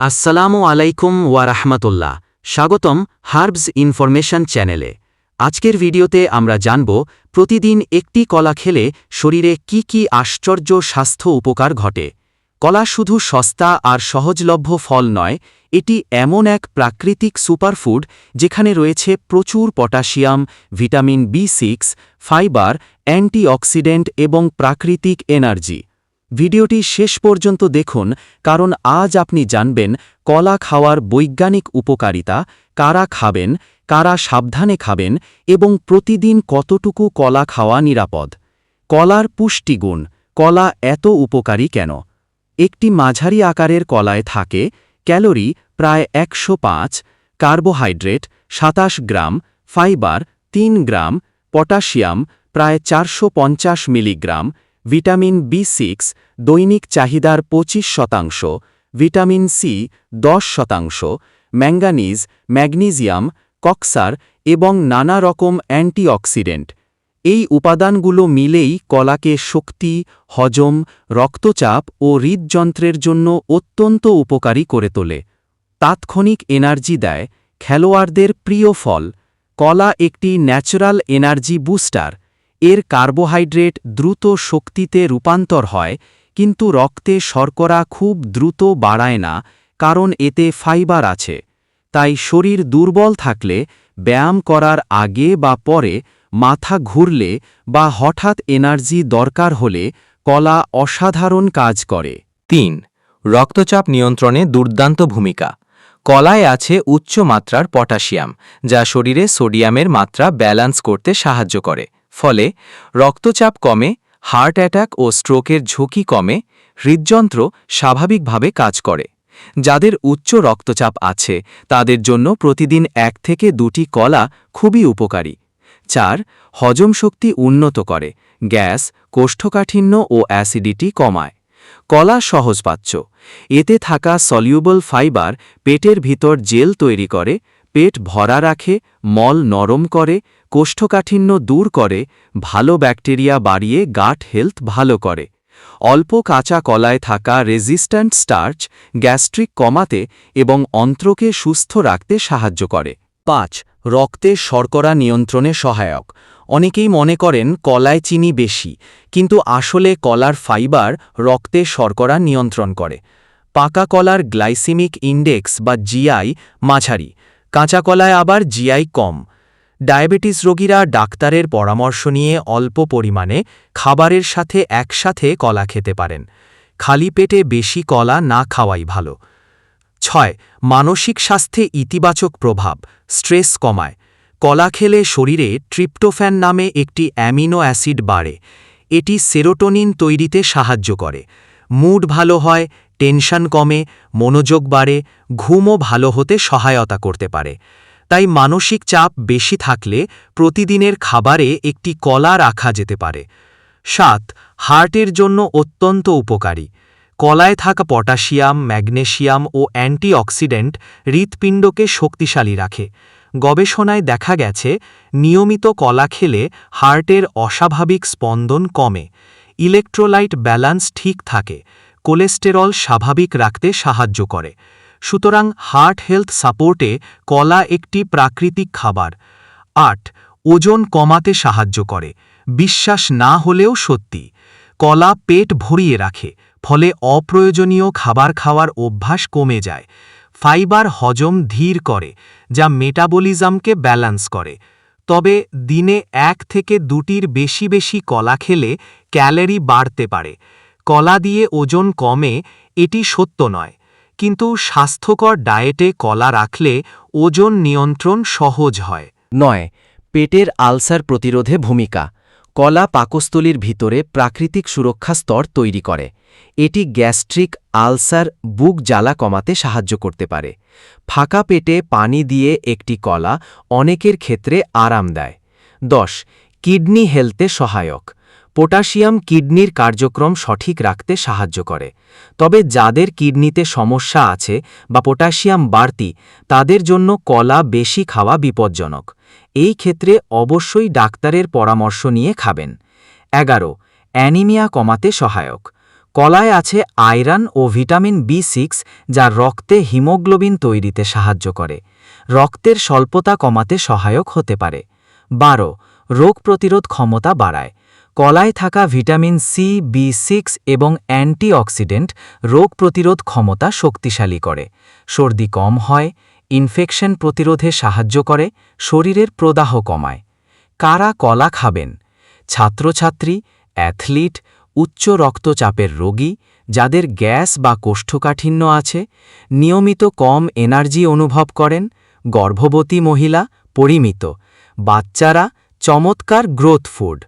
আসসালামু আলাইকুম রাহমাতুল্লাহ। স্বাগতম হার্বস ইনফরমেশন চ্যানেলে। আজকের ভিডিওতে আমরা জানব, প্রতিদিন একটি কলা খেলে শরীরে কি কি আশ্চর্য স্বাস্থ্য উপকার ঘটে। কলা শুধু সস্তা আর সহজলভ্য ফল নয়, এটি এমন এক প্রাকৃতিক সুপারফুড যেখানে রয়েছে প্রচুর potassium, vitamin B six, fibre, antioxidant এবং প্রাকৃতিক এনার্জি। ভিডিওটি শেষ পর্যন্ত দেখুন, কারণ আজ আপনি জানবেন কলা খাওয়ার বৈজ্ঞানিক উপকারিতা, কারা খাবেন, কারা সাবধানে খাবেন, এবং প্রতিদিন কতটুকু কলা খাওয়া নিরাপদ। কলার পুষ্টিগুণ, কলা এত উপকারী কেন? একটি মাঝারি আকারের কলায় থাকে ক্যালোরি প্রায় একশো পাঁচ, কার্বোহাইড্রেট সাতাশ গ্রাম, ফাইবার তিন গ্রাম, পটাশিয়াম প্রায় চারশো পঞ্চাশ মিলিগ্রাম ভিটামিন বি সিক্স দৈনিক চাহিদার পঁচিশ শতাংশ, ভিটামিন সি দশ শতাংশ, ম্যাঙ্গানিজ, ম্যাগনেসিয়াম, কক্সার এবং নানা রকম অ্যান্টিঅক্সিডেন্ট। এই উপাদানগুলো মিলেই কলাকে শক্তি, হজম, রক্তচাপ ও হৃদযন্ত্রের জন্য অত্যন্ত উপকারী করে তোলে। তাৎক্ষণিক এনার্জি দেয়, খেলোয়াড়দের প্রিয় ফল। কলা একটি ন্যাচারাল এনার্জি বুস্টার। এর কার্বোহাইড্রেট দ্রুত শক্তিতে রূপান্তর হয়, কিন্তু রক্তে শর্করা খুব দ্রুত বাড়ায় না, কারণ এতে ফাইবার আছে। তাই শরীর দুর্বল থাকলে, ব্যায়াম করার আগে বা পরে মাথা ঘুরলে বা হঠাৎ এনার্জি দরকার হলে কলা অসাধারণ কাজ করে। তিন, রক্তচাপ নিয়ন্ত্রণে দুর্দান্ত ভূমিকা। কলায় আছে উচ্চ মাত্রার পটাশিয়াম, যা শরীরে সোডিয়ামের মাত্রা ব্যালান্স করতে সাহায্য করে। ফলে রক্তচাপ কমে, হার্ট অ্যাটাক ও স্ট্রোকের ঝুঁকি কমে, হৃদযন্ত্র স্বাভাবিকভাবে কাজ করে। যাদের উচ্চ রক্তচাপ আছে, তাদের জন্য প্রতিদিন এক থেকে দুটি কলা খুবই উপকারী। চার, হজম শক্তি উন্নত করে, গ্যাস, কোষ্ঠকাঠিন্য ও অ্যাসিডিটি কমায়। কলা সহজপাচ্য। এতে থাকা সলিউবল ফাইবার পেটের ভিতর জেল তৈরি করে, পেট ভরা রাখে, মল নরম করে কোষ্ঠকাঠিন্য দূর করে, ভালো ব্যাকটেরিয়া বাড়িয়ে গাট হেলথ ভালো করে। অল্প কাঁচা কলায় থাকা রেজিস্ট্যান্ট স্টার্চ গ্যাস্ট্রিক কমাতে এবং অন্ত্রকে সুস্থ রাখতে সাহায্য করে। পাঁচ, রক্তে শর্করা নিয়ন্ত্রণে সহায়ক। অনেকেই মনে করেন কলায় চিনি বেশি, কিন্তু আসলে কলার ফাইবার রক্তে শর্করা নিয়ন্ত্রণ করে। পাকা কলার গ্লাইসিমিক ইন্ডেক্স বা জিআই মাঝারি, কাঁচা কলায় আবার জিআই কম। ডায়াবেটিস রোগীরা ডাক্তারের পরামর্শ নিয়ে অল্প পরিমাণে খাবারের সাথে একসাথে কলা খেতে পারেন। খালি পেটে বেশি কলা না খাওয়াই ভালো। ছয়, মানসিক স্বাস্থ্যে ইতিবাচক প্রভাব, স্ট্রেস কমায়। কলা খেলে শরীরে ট্রিপ্টোফ্যান নামে একটি অ্যামিনো অ্যাসিড বাড়ে। এটি সেরোটোনিন তৈরিতে সাহায্য করে। মুড ভালো হয়, টেনশন কমে, মনোযোগ বাড়ে, ঘুমও ভালো হতে সহায়তা করতে পারে। তাই মানসিক চাপ বেশি থাকলে প্রতিদিনের খাবারে একটি কলা রাখা যেতে পারে। সাত, হার্টের জন্য অত্যন্ত উপকারী। কলায় থাকা পটাশিয়াম, ম্যাগনেশিয়াম ও অ্যান্টিঅক্সিডেন্ট হৃৎপিণ্ডকে শক্তিশালী রাখে। গবেষণায় দেখা গেছে, নিয়মিত কলা খেলে হার্টের অস্বাভাবিক স্পন্দন কমে। ইলেকট্রোলাইট ব্যালান্স ঠিক থাকে। কোলেস্টেরল স্বাভাবিক রাখতে সাহায্য করে। সুতরাং হার্ট হেলথ সাপোর্টে কলা একটি প্রাকৃতিক খাবার। আট, ওজন কমাতে সাহায্য করে। বিশ্বাস না হলেও সত্যি। কলা পেট ভরিয়ে রাখে, ফলে অপ্রয়োজনীয় খাবার খাওয়ার অভ্যাস কমে যায়। ফাইবার হজম ধীর করে, যা মেটাবলিজমকে ব্যালান্স করে। তবে দিনে এক থেকে দুটির বেশি বেশি কলা খেলে ক্যালোরি বাড়তে পারে। কলা দিয়ে ওজন কমে, এটি সত্য নয়। কিন্তু স্বাস্থ্যকর ডায়েটে কলা রাখলে ওজন নিয়ন্ত্রণ সহজ হয়। নয়, পেটের আলসার প্রতিরোধে ভূমিকা। কলা পাকস্থলীর ভিতরে প্রাকৃতিক সুরক্ষা স্তর তৈরি করে। এটি গ্যাস্ট্রিক আলসার বুক জ্বালা কমাতে সাহায্য করতে পারে। ফাঁকা পেটে পানি দিয়ে একটি কলা অনেকের ক্ষেত্রে আরাম দেয়। দশ, কিডনি হেলতে সহায়ক। পটাশিয়াম কিডনির কার্যক্রম সঠিক রাখতে সাহায্য করে। তবে যাদের কিডনিতে সমস্যা আছে বা পটাশিয়াম বাড়তি, তাদের জন্য কলা বেশি খাওয়া বিপজ্জনক। এই ক্ষেত্রে অবশ্যই ডাক্তারের পরামর্শ নিয়ে খাবেন। এগারো, অ্যানিমিয়া কমাতে সহায়ক। কলায় আছে আয়রন ও ভিটামিন বি সিক্স, যা রক্তে হিমোগ্লোবিন তৈরিতে সাহায্য করে। রক্তের স্বল্পতা কমাতে সহায়ক হতে পারে। বারো, রোগ প্রতিরোধ ক্ষমতা বাড়ায়। কলায় থাকা ভিটামিন সি বি সিক্স এবং অ্যান্টিঅক্সিডেন্ট রোগ প্রতিরোধ ক্ষমতা শক্তিশালী করে। সর্দি কম হয়, ইনফেকশন প্রতিরোধে সাহায্য করে, শরীরের প্রদাহ কমায়। কারা কলা খাবেন? ছাত্রছাত্রী, অ্যাথলিট, উচ্চ রক্তচাপের রোগী, যাদের গ্যাস বা কোষ্ঠকাঠিন্য আছে, নিয়মিত কম এনার্জি অনুভব করেন, গর্ভবতী মহিলা, পরিমিত, বাচ্চারা, চমৎকার গ্রোথ ফুড।